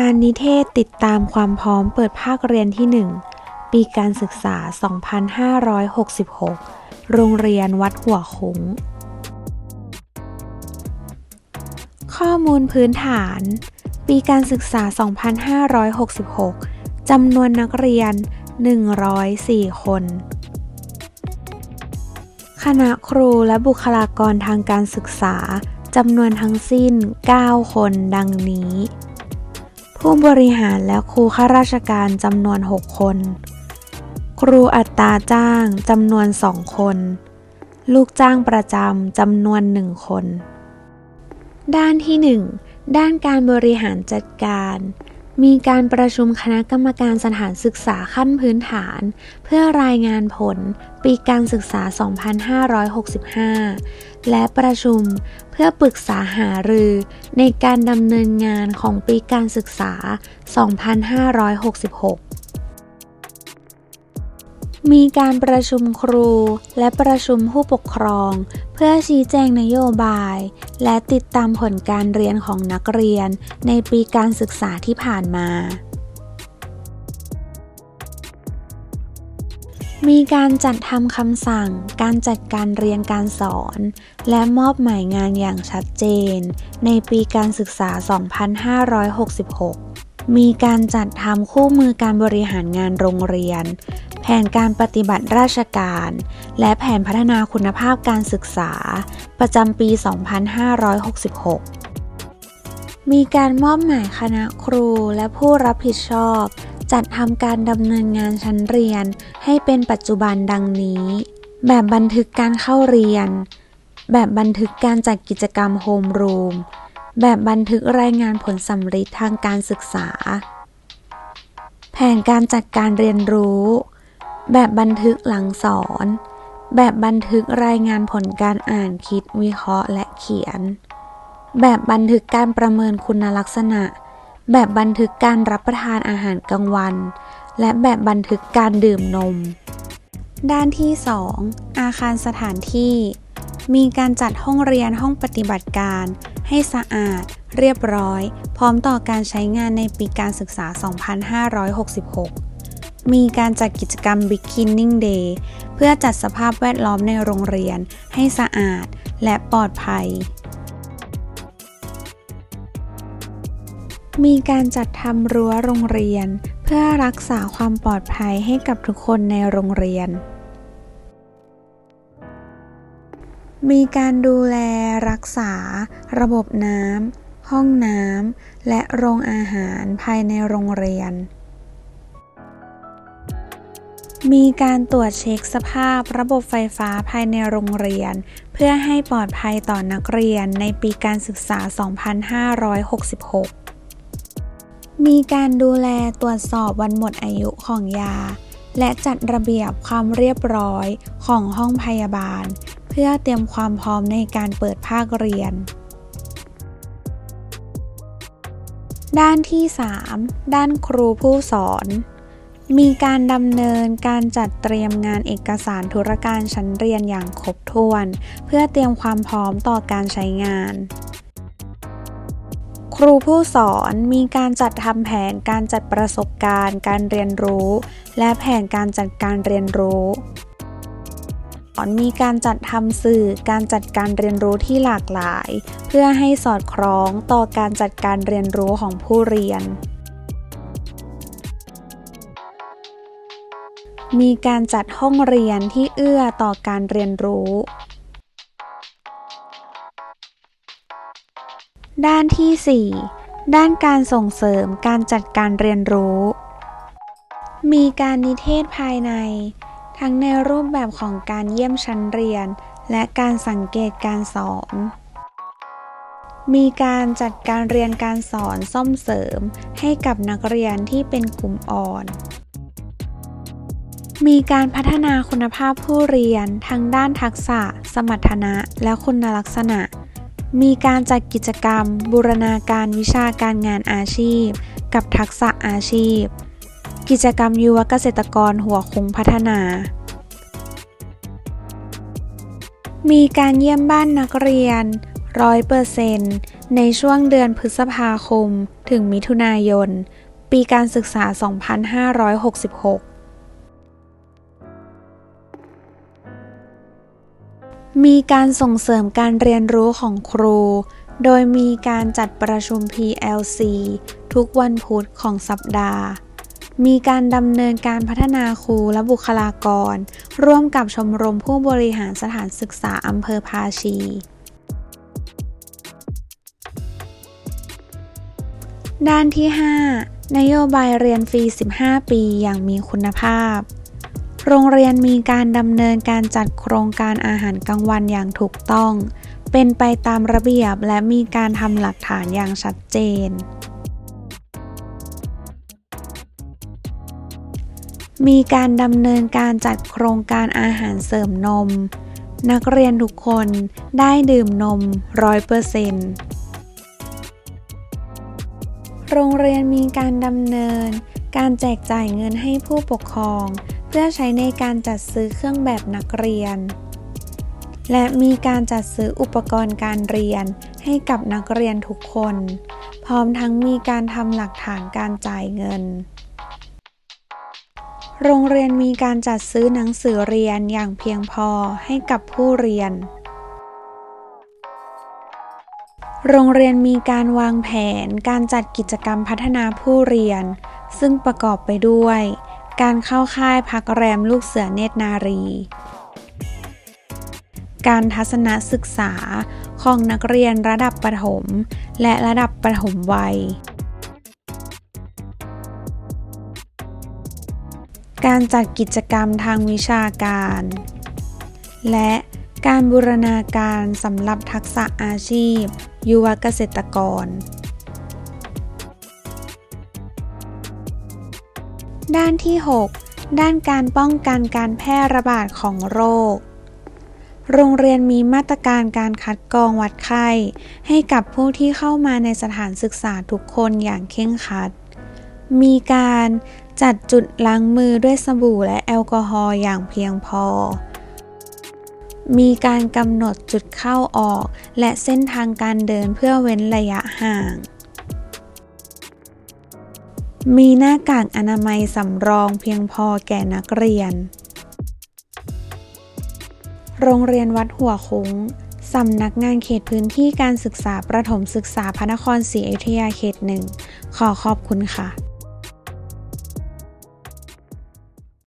การนิเทศติดตามความพร้อมเปิดภาคเรียนที่ 1 ปีการศึกษา 2566 โรงเรียนวัดหัวคุ้งข้อมูลพื้นฐาน ปีการศึกษา 2566 จำนวนนักเรียน 104 คน คณะครูและบุคลากรทางการศึกษาจำนวนทั้งสิ้น 9 คนดังนี้ ผู้บริหารและครูข้าราชการจำนวน 6 คน ครูอัตราจ้างจำนวน 2 คน ลูกจ้างประจำจำนวน 1 คน ด้านที่ 1 ด้านการบริหารจัดการ มีการประชุมคณะกรรมการสถานศึกษาขั้นพื้นฐาน เพื่อรายงานผลปีการศึกษา 2565 และประชุมเพื่อปรึกษาหารือในการดำเนินงานของปีการศึกษา 2566 มีการประชุมครูและประชุมผู้ปกครอง เพื่อชี้แจงนโยบาย และติดตามผลการเรียนของนักเรียนในปีการศึกษาที่ผ่านมา มีการจัดทำคำสั่ง การจัดการเรียนการสอน และมอบหมายงานอย่างชัดเจน ในปีการศึกษา 2566มีการจัดทำคู่มือการบริหารงานโรงเรียน แผนการปฏิบัติราชการ และแผนพัฒนาคุณภาพการศึกษา ประจำปี 2566 มีการมอบหมายคณะครูและผู้รับผิดชอบ จัดทำการดำเนินงานชั้นเรียน ให้เป็นปัจจุบันดังนี้ แบบบันทึกการเข้าเรียน แบบบันทึกการจัดกิจกรรมโฮมรูม แบบบันทึกรายงานผลสำเร็จทางการศึกษา แผนการจัดการเรียนรู้ แบบบันทึกหลังสอน แบบบันทึกรายงานผลการอ่านคิดวิเคราะห์และเขียน แบบบันทึกการประเมินคุณลักษณะ แบบบันทึกการรับประทานอาหารกลางวัน และแบบบันทึกการดื่มนม ด้านที่ 2 อาคารสถานที่ มีการจัดห้องเรียนห้องปฏิบัติการ ให้สะอาด เรียบร้อย พร้อมต่อการใช้งานในปีการศึกษา 2566 มีการจัดกิจกรรม Beginning Day เพื่อจัดสภาพแวดล้อมในโรงเรียนให้สะอาดและปลอดภัย มีการจัดทำรั้วโรงเรียน เพื่อรักษาความปลอดภัยให้กับทุกคนในโรงเรียน มีการดูแลรักษา ระบบน้ำห้องน้ำและโรงอาหารภายในโรงเรียน มีการตรวจเช็คสภาพระบบไฟฟ้าภายในโรงเรียน เพื่อให้ปลอดภัยต่อนักเรียนในปีการศึกษา 2566 มีการดูแลตรวจสอบวันหมดอายุของยา และจัดระเบียบความเรียบร้อยของห้องพยาบาล เพื่อเตรียมความพร้อมในการเปิดภาคเรียนด้านที่ 3 ด้านครูผู้สอน มีการดำเนินการจัดเตรียมงานเอกสารธุรการชั้นเรียนอย่างครบถ้วน เพื่อเตรียมความพร้อมต่อการใช้งาน ครูผู้สอนมีการจัดทำแผนการจัดประสบการณ์ การเรียนรู้ และแผนการจัดการเรียนรู้มีการจัดทำสื่อการจัดการเรียนรู้ที่หลากหลาย เพื่อให้สอดคล้องต่อการจัดการเรียนรู้ของผู้เรียน มีการจัดห้องเรียนที่เอื้อต่อการเรียนรู้ ด้านที่ 4 ด้านการส่งเสริมการจัดการเรียนรู้ มีการนิเทศภายใน ทั้งในรูปแบบของการเยี่ยมชั้นเรียน และการสังเกตการสอน มีการจัดการเรียนการสอนซ่อมเสริมให้กับนักเรียนที่เป็นกลุ่มอ่อน มีการพัฒนาคุณภาพผู้เรียนทั้งด้านทักษะ สมรรถนะ และคุณลักษณะ มีการจัดกิจกรรม บูรณาการวิชาการงานอาชีพ กับทักษะอาชีพ กิจกรรมยุวเกษตรกรหัวคงพัฒนา มีการเยี่ยมบ้านนักเรียนร้อยเปอร์เซนต์ในช่วงเดือนพฤษภาคม ถึงมิถุนายน ปีการศึกษา 2566 มีการส่งเสริมการเรียนรู้ของครู โดยมีการจัดประชุม PLC ทุกวันพุธของสัปดาห์ มีการดำเนินการพัฒนาครูและบุคลากร ร่วมกับชมรมผู้บริหารสถานศึกษาอำเภอภาชี ด้านที่ 5 นโยบายเรียนฟรี 15 ปีอย่างมีคุณภาพ โรงเรียนมีการดำเนินการจัดโครงการอาหารกลางวันอย่างถูกต้อง เป็นไปตามระเบียบและมีการทำหลักฐานอย่างชัดเจน มีการดำเนินการจัดโครงการอาหารเสริมนม นักเรียนทุกคนได้ดื่มนมร้อยเปอร์เซ็นต์โรงเรียนมีการดำเนินการแจกจ่ายเงินให้ผู้ปกครอง พื่อใช้ในการจัดซื้อเครื่องแบบนักเรียน และมีการจัดซื้ออุปกรณ์การเรียนให้กับนักเรียนทุกคน พร้อมทั้งมีการทำหลักฐานการจ่ายเงิน โรงเรียนมีการจัดซื้อหนังสือเรียนอย่างเพียงพอให้กับผู้เรียน โรงเรียนมีการวางแผนการจัดกิจกรรมพัฒนาผู้เรียน ซึ่งประกอบไปด้วย การเข้าค่ายพักแรมลูกเสือเนตรนารี การทัศนศึกษาของนักเรียนระดับประถม และระดับประถมวัย การจัดกิจกรรมทางวิชาการ และการบูรณาการสำหรับทักษะอาชีพ ยุวเกษตรกร ด้านที่ 6 ด้านการป้องกันการแพร่ระบาดของโรค โรงเรียนมีมาตรการการคัดกรองวัดไข้ ให้กับผู้ที่เข้ามาในสถานศึกษาทุกคนอย่างเคร่งครัด มีการจัดจุดล้างมือด้วยสบู่และแอลกอฮอล์อย่างเพียงพอ มีการกำหนดจุดเข้าออก และเส้นทางการเดินเพื่อเว้นระยะห่าง มีหน้ากากอนามัยสำรองเพียงพอแก่นักเรียน โรงเรียนวัดหัวคุ้งสำนักงานเขตพื้นที่การศึกษาประถมศึกษาพระนครศรีอยุธยาเขตหนึ่ง ขอขอบคุณค่ะ